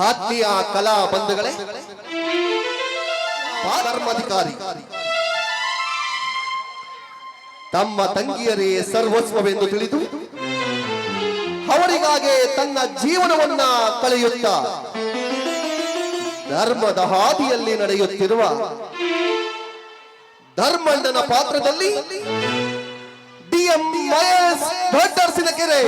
ಆತ್ಮೀಯ ಕಲಾ ಬಂಧುಗಳೇ ಧರ್ಮಾಧಿಕಾರಿ ತಮ್ಮ ತಂಗಿಯರೇ ಸರ್ವಸ್ವವೆಂದು ತಿಳಿದು ಅವರಿಗಾಗಿ ತನ್ನ ಜೀವನವನ್ನ ಕಳೆಯುತ್ತ ಧರ್ಮದ ಹಾದಿಯಲ್ಲಿ ನಡೆಯುತ್ತಿರುವ ಧರ್ಮಣ್ಣನ ಪಾತ್ರದಲ್ಲಿ ಡಿಎಂ ಮಹೇಶ್ ಕೆರೆ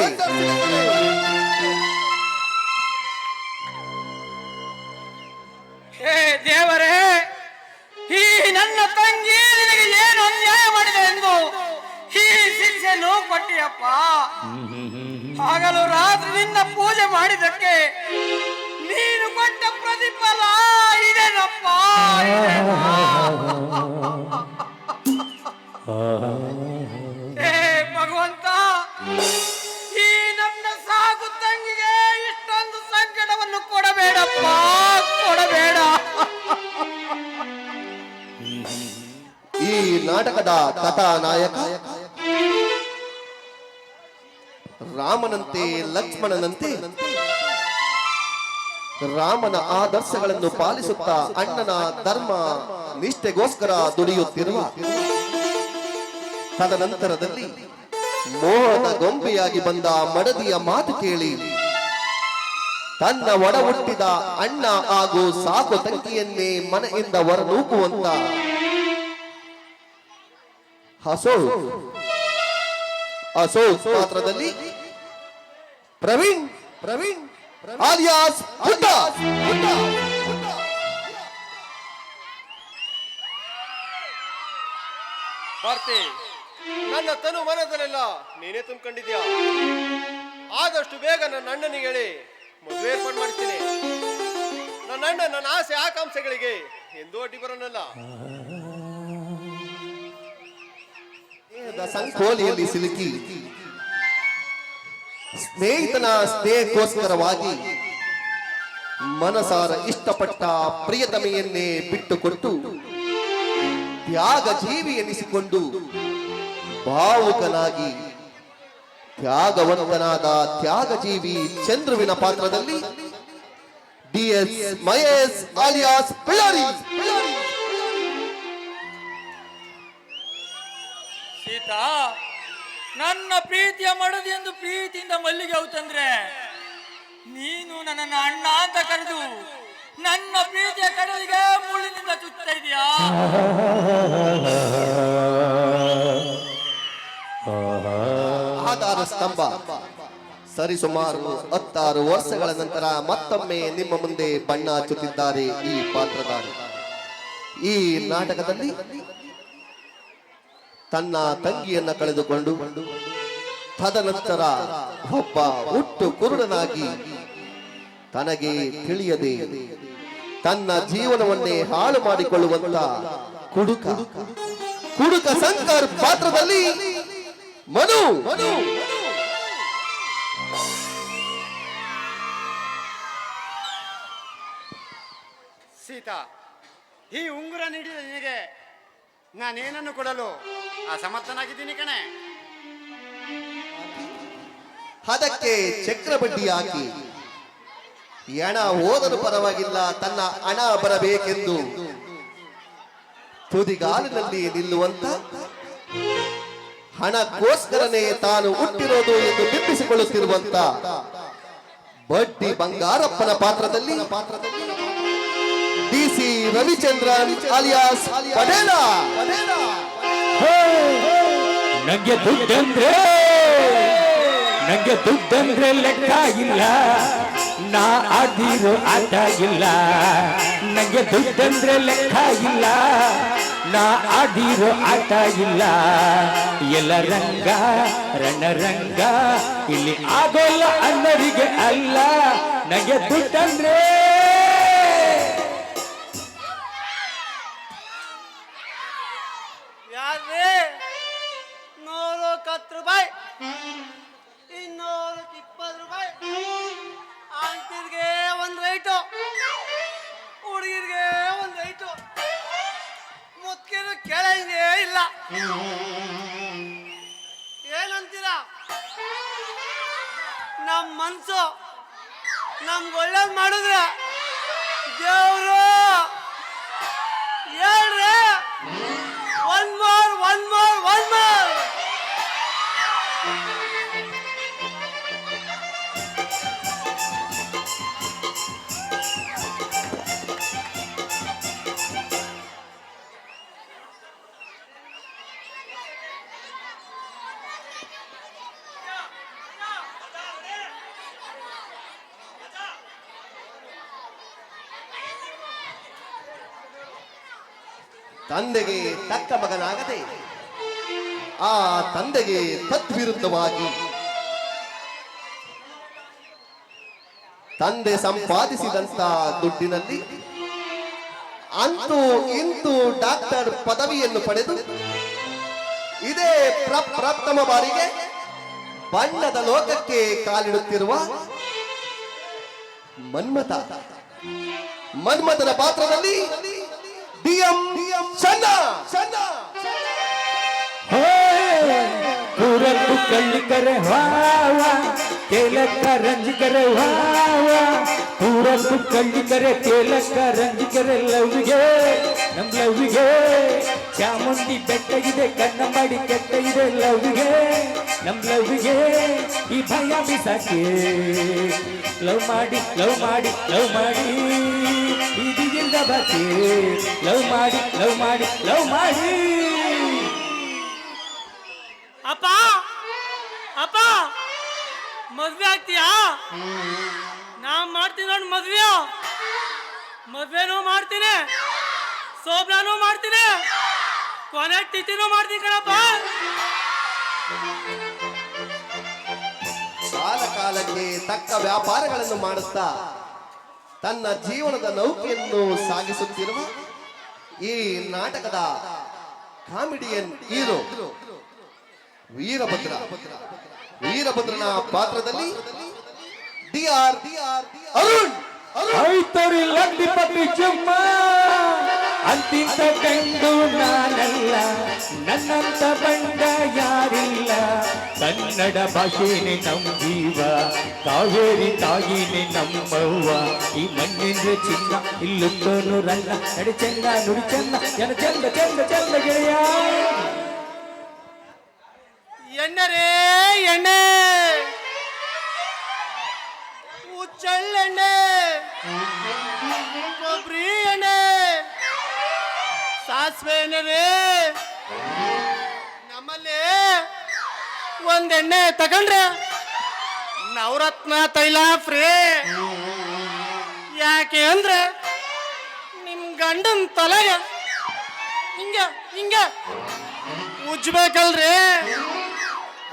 ಹೇ ದೇವರೇ ಈ ನನ್ನ ತಂಗಿ ನಿನಗೆ ಏನು ಅನ್ಯಾಯ ಮಾಡಿದೆ ಎಂದು ಈ ಶಿಕ್ಷೆಯನ್ನು ಕೊಟ್ಟಿಯಪ್ಪ. ಹಗಲು ರಾತ್ರಿ ನಿನ್ನ ಪೂಜೆ ಮಾಡಿದಕ್ಕೆ ನೀನು ಕೊಟ್ಟ ಪ್ರತಿಫಲ ಇದೇನಪ್ಪ? ಏ ಭಗವಂತ ಕೊಡಬೇಡಪ್ಪ ಕೊಡಬೇಡ. ಈ ನಾಟಕದ ಕಥಾನಾಯಕ ರಾಮನಂತೆ, ಲಕ್ಷ್ಮಣನಂತೆ ರಾಮನ ಆದರ್ಶಗಳನ್ನು ಪಾಲಿಸುತ್ತಾ ಅಣ್ಣನ ಧರ್ಮ ನಿಷ್ಠೆಗೋಸ್ಕರ ದುಡಿಯುತ್ತಿರುವ ತದನಂತರದಲ್ಲಿ ಮೋಹದ ಗೊಂಬೆಯಾಗಿ ಬಂದ ಮಡದಿಯ ಮಾತು ಕೇಳಿ ತನ್ನ ಒಡ ಹುಟ್ಟಿದ ಅಣ್ಣ ಹಾಗೂ ಸಾಕು ತಂಗಿಯನ್ನೇ ಮನೆಯಿಂದ ಹೊರನೂಕುವಂತ ಹಸೋ ಹಸೋ ಪಾತ್ರದಲ್ಲಿ ಪ್ರವೀಣ್ ಪ್ರವೀಣ್ ಆಲಿಯಾಸ್. ಭಾರತಿ, ನನ್ನ ತನು ಮನದಲ್ಲೆಲ್ಲ ನೀನೇ ತುಂಬಿಕೊಂಡಿದ್ಯಾ? ಆದಷ್ಟು ಬೇಗ ನನ್ನ ಅಣ್ಣನಿಗೆ ಹೇಳಿ. ಮದುವೆ ಏರ್ಪಾಡು ಮಾಡಿಸ್ತೀನಿ. ನನ್ನ ಅಣ್ಣ, ನನ್ನ ಆಸೆ, ಆಕಾಂಕ್ಷೆಗಳಿಗೆ ಎಂದೂ ಅಡ್ಡಿ ಬರೋನಲ್ಲ. ಸಂಕೋಲಿಯಲ್ಲಿ ಸಿಲುಕಿ, ಸ್ನೇಹಿತನ ಸ್ನೇಹಕ್ಕೋಸ್ಕರವಾಗಿ ಮನಸಾರ ಇಷ್ಟಪಟ್ಟ ಪ್ರಿಯತಮೆಯನ್ನೇ ಬಿಟ್ಟುಕೊಟ್ಟು ತ್ಯಾಗ ಜೀವಿ ಎನಿಸಿಕೊಂಡು ಭಾವುಕನಾಗಿ ತ್ಯಾಗವಂತನಾದ ತ್ಯಾಗಜೀವಿ ಚಂದ್ರುವಿನ ಪಾತ್ರದಲ್ಲಿ D S Mahesh alias Pilari Sita ನನ್ನ ಪ್ರೀತಿಯ ಮಡದಿ ಎಂದು ಪ್ರೀತಿಯಿಂದ ಮಲ್ಲಿಗೆ ಅವು ತಂದ್ರೆ ನೀನು ನನ್ನನ್ನು ಅಣ್ಣ ಅಂತ ಕರೆದು ನನ್ನ ಪ್ರೀತಿಯ ಕಡಲಿಗೆ ಮುಳ್ಳಿನಿಂದ ಚುಚ್ತಾ ಇದೀಯಾ? ಆಧಾರ ಸ್ತಂಭ. ಸರಿಸುಮಾರು ಹತ್ತಾರು ವರ್ಷಗಳ ನಂತರ ಮತ್ತೊಮ್ಮೆ ನಿಮ್ಮ ಮುಂದೆ ಬಣ್ಣ ಹಚ್ಚುತ್ತಿದ್ದಾರೆ ಈ ಪಾತ್ರಧಾರಿ. ಈ ನಾಟಕದಲ್ಲಿ ತನ್ನ ತಂಗಿಯನ್ನ ಕಳೆದುಕೊಂಡು ತದನಂತರ ಒಬ್ಬ ಹುಟ್ಟು ಕುರುಡನಾಗಿ ತನಗೆ ತಿಳಿಯದೆ ತನ್ನ ಜೀವನವನ್ನೇ ಹಾಳು ಮಾಡಿಕೊಳ್ಳುವಂತ ಕುಡುಕ. ಕುಡುಕ ಸಂಕರ್ ಪಾತ್ರದಲ್ಲಿ ಮನು ಮನು ಸೀತಾ ಈ ಉಂಗುರ ನೀಡಿದ ನಿನಗೆ ನಾನೇನನ್ನು ಕೊಡಲು? ಅಸಮರ್ಥನಾಗಿದ್ದೀನಿ ಕಣೆ. ಅದಕ್ಕೆ ಚಕ್ರ ಬಡ್ಡಿ ಹಾಕಿ. ಹಣ ಓದಲು ಪರವಾಗಿಲ್ಲ ತನ್ನ ಹಣ ಬರಬೇಕೆಂದು. ತುದಿಗಾಲಿನಲ್ಲಿ ನಿಲ್ಲುವಂತ ಹಣಕ್ಕೋಸ್ಕರನೇ ತಾನು ಹುಟ್ಟಿರೋದು ಎಂದು ಬಿಂಬಿಸಿಕೊಳ್ಳುತ್ತಿರುವಂತ ಬಡ್ಡಿ ಬಂಗಾರಪ್ಪನ ಪಾತ್ರದಲ್ಲಿ ಡಿ ಸಿ ರವಿಚಂದ್ರನ್ ಅಲಿಯಾಸ್ ನಂಗೆ ದುಡ್ಡಂದ್ರೆ ನಂಗೆ ದುಡ್ಡಂದ್ರೆ ಲೆಕ್ಕ ಇಲ್ಲ. ನಾ ಆಗಿರೋ ಆಟ ಇಲ್ಲ. ನಂಗೆ ದುಡ್ಡಂದ್ರೆ ಲೆಕ್ಕ ಇಲ್ಲ. ನಾ ಆಡಿರೋ ಆಟ ಇಲ್ಲ. ಎಲ್ಲ ರಂಗ ರಣರಂಗ ಇಲ್ಲಿ ಆಗೋಲ್ಲ ಅನ್ನರಿಗೆ ಅಲ್ಲ. ನಂಗೆ ದುಡ್ಡಂದ್ರೆ ಏನಂತೀರಾ? ನಮ್ಮ ಮನ್ಸು ನಮ್ಗೆ ಒಳ್ಳೇದು ಮಾಡಿದ್ರ ತಂದೆಗೆ ತಕ್ಕ ಮಗನಾಗದೆ ಆ ತಂದೆಗೆ ತದ್ವಿರುದ್ಧವಾಗಿ ತಂದೆ ಸಂಪಾದಿಸಿದಂತ ದುಡ್ಡಿನಲ್ಲಿ ಅಂತೂ ಇಂತೂ ಡಾಕ್ಟರ್ ಪದವಿಯನ್ನು ಪಡೆದು ಇದೇ ಪ್ರ- ಪ್ರಥಮ ಬಾರಿಗೆ ಬಣ್ಣದ ಲೋಕಕ್ಕೆ ಕಾಲಿಡುತ್ತಿರುವ ಮನ್ಮಥ. ಮನ್ಮಥನ ಪಾತ್ರದಲ್ಲಿ ಡಿ ಎಂ ಸಣ್ಣ. ಸಣ್ಣ. ಕೂರತ್ತು ಕಳ್ಳಿಕರೆ ವಾವ ಕೇಲಕ್ಕ ರಂಜಿಕರೆ ವಾವ ಕೂರತ್ತು ಕಳ್ಳಿಕರೆ ಕೇಲಕ್ಕ ರಂಜಿಕರೆ ಲವ್ಗೆ ನಮ್ ಲವ್ಗೆ ಚಾಮುಂಡಿ ಬೆಟ್ಟಗಿದೆ ಕಣ್ಣ ಮಾಡಿ ಕೆಟ್ಟ ಇದೆ ಲವ್ಗೆ ನಮ್ ಲವ್ಗೆ ಈ ಭಯ ಬಿಸಾಕಿ, ಲವ್ ಮಾಡಿ ಲವ್ ಮಾಡಿ ಲವ್ ಮಾಡಿ. ಇದೀಗಿಂದ ಬತ್ತಿ ಲವ್ ಮಾಡಿ ಲವ್ ಮಾಡಿ ಲವ್ ಮಾಡಿ. ಅಪ್ಪ ಅಪ್ಪ ಮದ್ವೆ ಆಗ್ತೀಯಾ? ನಾ ಮಾಡ್ತೀನಿ ನೋಡಿ ಮದ್ವೆ ಮದ್ವೆನೂ ಮಾಡ್ತೀನಿ ಸೋಬ್ರಾನೂ ಮಾಡ್ತೀನಿ ಕೊನೆ ತಿಥಿನೂ ಮಾಡ್ತೀನಿ ಕಣಪ್ಪ. ಕಾಲ ಕಾಲಕ್ಕೆ ತಕ್ಕ ವ್ಯಾಪಾರಗಳನ್ನು ಮಾಡುತ್ತಾ ತನ್ನ ಜೀವನದ ನೌಕೆಯನ್ನು ಸಾಗಿಸುತ್ತಿರುವ ಈ ನಾಟಕದ ಕಾಮಿಡಿಯನ್ ಹೀರೋ ವೀರಭದ್ರ. ವೀರಭದ್ರನ ಪಾತ್ರದಲ್ಲಿ ಡಿ ಆರ್ ಅರುಣ್. ಅರುಣ್ ಐತರಿ ಪಟ್ಟಿ ಚುಮ್ಮ. ಅಂತಿಂತ ಕಂಡು ನಾನಲ್ಲ, ನನ್ನಂತ ಬಂಡ ಯಾರಿಲ್ಲ ಕನ್ನಡ ಭಾಷೆನೆ ನಮ್ಮ ಜೀವ ಕಾವೇರಿ ತಾಯಿನೇ ನಮ್ಮವ್ವ ಈ ಮಣ್ಣಿಂದ ಚಿನ್ನ ಇಲ್ಲೊಂದೋನು ರಂಗ, ನಡೆ ಚಂದ, ನುಡಿ ಚೆನ್ನ ಜನ ಚಂದ ಚಂದ ಚಂದ ಗೆಳೆಯ. ಎಣ್ಣರೇ, ಎಣ್ಣೆ. ಹುಚ್ಚಳ್ಳೆಣ್ಣೆ ಕೊಬ್ಬರಿ ಎಣ್ಣೆ. ಸಾಸಿವೆ ಒಂದ್ ಎಣ್ಣೆ ತಗೊಂಡ್ರೆ? ನವರತ್ನ ತೈಲ ಫ್ರೀ. ಯಾಕೆ ಅಂದ್ರೆ ನಿಮ್ ಗಂಡನ್ ತಲೆಗೆ ಹಿಂಗ ಹಿಂಗ. ಉಜ್ಬೇಕಲ್ರಿ.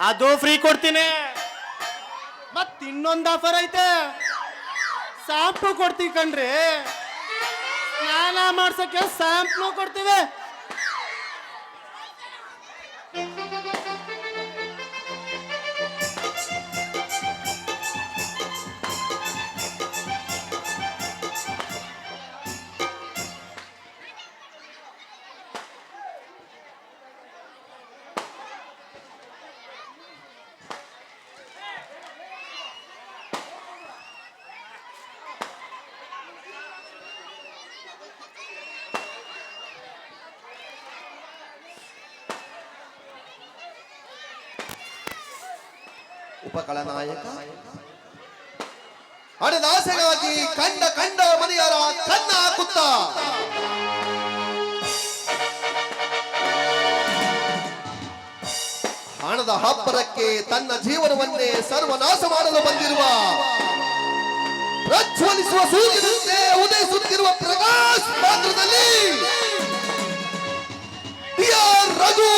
ಅದು ಫ್ರೀ ಕೊಡ್ತೀನಿ. ಮತ್ ಇನ್ನೊಂದು ಆಫರ್ ಐತೆ. ಶಾಂಪು ಕೊಡ್ತೀವಿ ಕಣ್ರಿ. ಸ್ನಾನ ಮಾಡ್ಸಕ್ಕೆ ಶಾಂಪು ಕೊಡ್ತೀವಿ. ಉಪಕಳನಾಯಕ ಹಣದಾಸೆಗಾಗಿ ಕಂಡ ಕಂಡ ಮನೆಯರ ಕಣ್ಣ ಹಾಕುತ್ತ. ಹಣದ ಹಬ್ಬರಕ್ಕೆ ತನ್ನ ಜೀವನವನ್ನೇ ಸರ್ವನಾಶ ಮಾಡಲು ಬಂದಿರುವ, ಪ್ರಜ್ವಲಿಸುವ ಸೂರ್ಯನಂತೆ ಉದಯಿಸುತ್ತಿರುವ ಪ್ರಕಾಶ್ ಪಾತ್ರದಲ್ಲಿ ರಘು.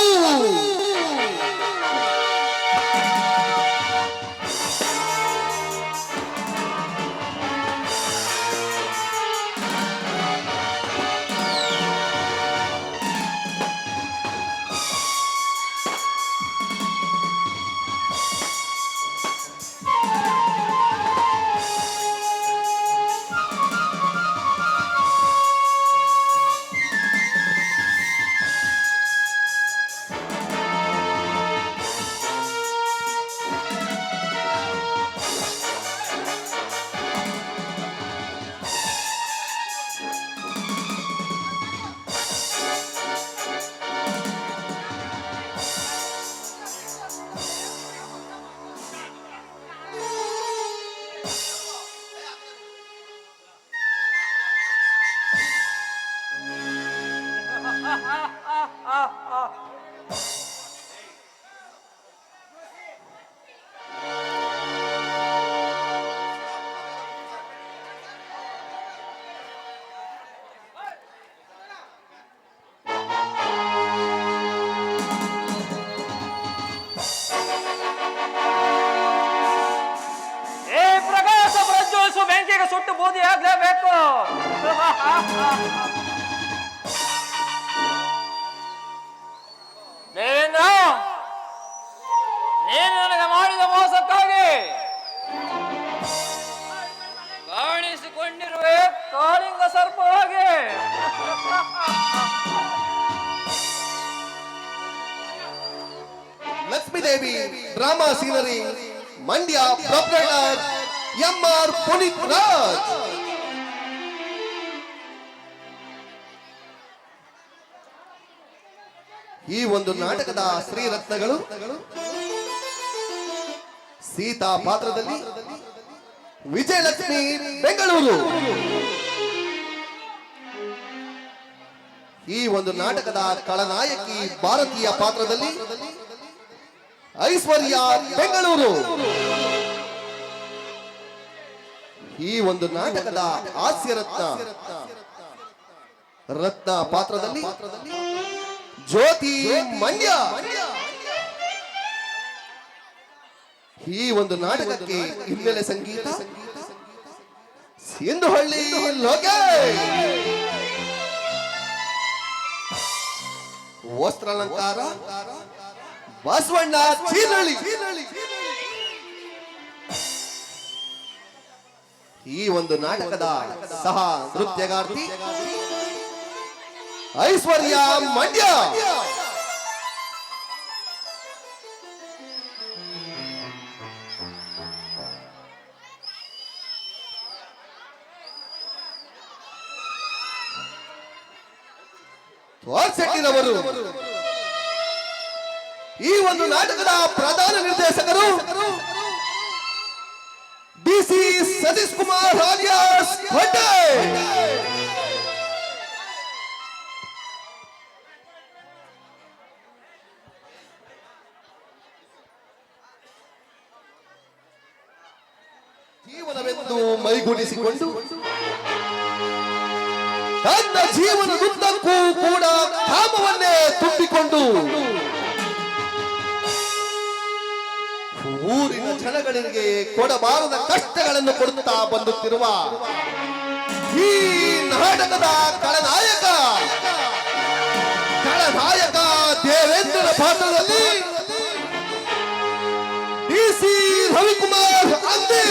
ಬೂದಿ ಆಗ್ಲೇಬೇಕು. ದೇವೇಂದ್ರ ನೀನು ನನಗೆ ಮಾಡಿದ ಮೋಸಕ್ಕಾಗಿ ಕಾಣಿಸಿಕೊಂಡಿರುವೆ ಕಾಳಿಂಗ ಸರ್ಪವಾಗಿ Lakshmidevi drama scenery Mandya proprietor M R Puneeth Raj. ಈ ಒಂದು ನಾಟಕದ ಶ್ರೀರತ್ನಗಳು ಸೀತಾ ಪಾತ್ರದಲ್ಲಿ ವಿಜಯಲಕ್ಷ್ಮಿ ಬೆಂಗಳೂರು. ಈ ಒಂದು ನಾಟಕದ ಕಳನಾಯಕಿ ಭಾರತೀಯ ಪಾತ್ರದಲ್ಲಿ ಐಶ್ವರ್ಯ ಬೆಂಗಳೂರು. ಈ ಒಂದು ನಾಟಕದ ಹಾಸ್ಯ ರತ್ನ. ಪಾತ್ರದಲ್ಲಿ ಜ್ಯೋತಿ ಮಂಡ್ಯ. ಈ ಒಂದು ನಾಟಕಕ್ಕೆ ಹಿನ್ನೆಲೆ ಸಂಗೀತ. ಸಿಂಧುಹಳ್ಳಿ ಲೋಕೇಶ್. ವಸ್ತ್ರಾಲಂಕಾರ ಬಸವಣ್ಣ ಚೀನಳ್ಳಿ. ಈ ಒಂದು ನಾಟಕದ ಸಹ ನೃತ್ಯಗಾರ್ತಿ ಐಶ್ವರ್ಯ ಮಂಡ್ಯ. ಶೆಟ್ಟಿನವರು ಈ ಒಂದು ನಾಟಕದ ಪ್ರಧಾನ ನಿರ್ದೇಶಕರು ಡಿ ಸಿ ಸತೀಶ್ ಕುಮಾರ್ ರಾಜಾಸ್ ಖಂಡೆ ಜೀವನವೆಂದು ಮೈಗೂಡಿಸಿಕೊಂಡು ತನ್ನ ಜೀವನದುದ್ದಕ್ಕೂ ಕೂಡ ಕಾಮವನ್ನೇ ತುಂಬಿಕೊಂಡು ಜನಗಳಿಗೆ ಕೊಡಬಾರದ ಕಷ್ಟಗಳನ್ನು ಕೊಡುತ್ತಾ ಬಂದುತ್ತಿರುವ ಈ ನಾಟಕದ ಕಳನಾಯಕ ಕಳನಾಯಕ ದೇವೇಂದ್ರ ಪಾತ್ರದಲ್ಲಿ ಡಿ ಸಿ ರವಿಕುಮಾರ್ ಅಂದಿ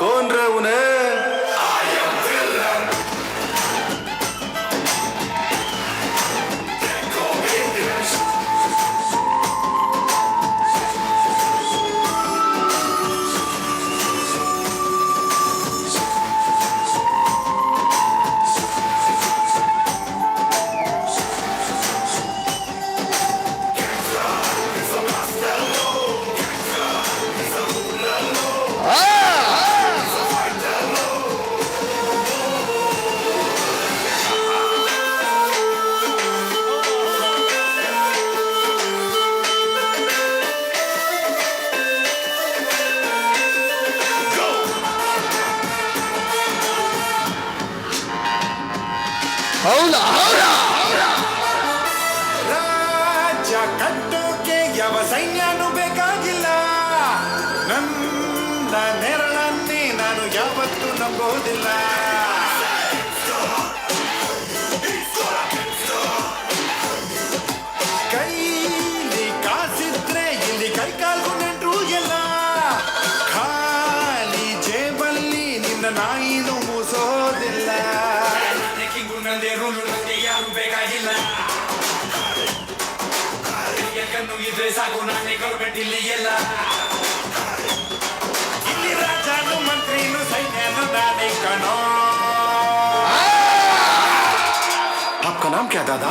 கொன்றவுனே ಸಾಗುನ ಕೊಡ್ಬಿಟ್ಟಿಲ್ಲಿ ಎಲ್ಲ ಇಲ್ಲಿ ರಾಜನು ಮಂತ್ರಿನು ಸೈನ್ಯನು ನಾನೇ ಕಣೋ आपका नाम क्या दादा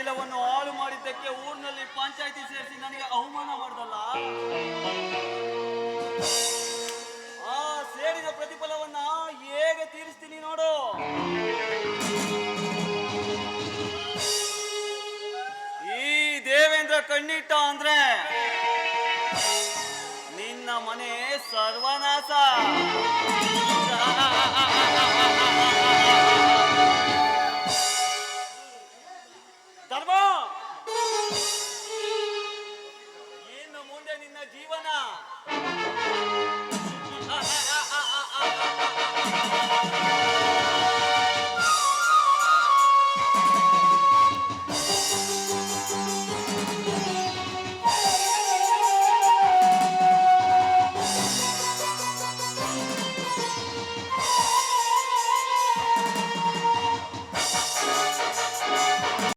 ಶೀಲವನ್ನು ಹಾಳು ಮಾಡಿದ್ದಕ್ಕೆ ಊರಿನಲ್ಲಿ ಪಂಚಾಯಿತಿ ಸೇರಿಸಿ ನನಗೆ ಅವಮಾನ ಮಾಡ್ದಲ್ಲ? ಆ ಸೇರಿದ ಪ್ರತಿಫಲವನ್ನ ಹೇಗೆ ತೀರಿಸ್ತೀನಿ ನೋಡು. ಈ ದೇವೇಂದ್ರ ಕಣ್ಣಿಟ್ಟ ಅಂದ್ರೆ ನಿನ್ನ ಮನೆ ಸರ್ವನಾಶ.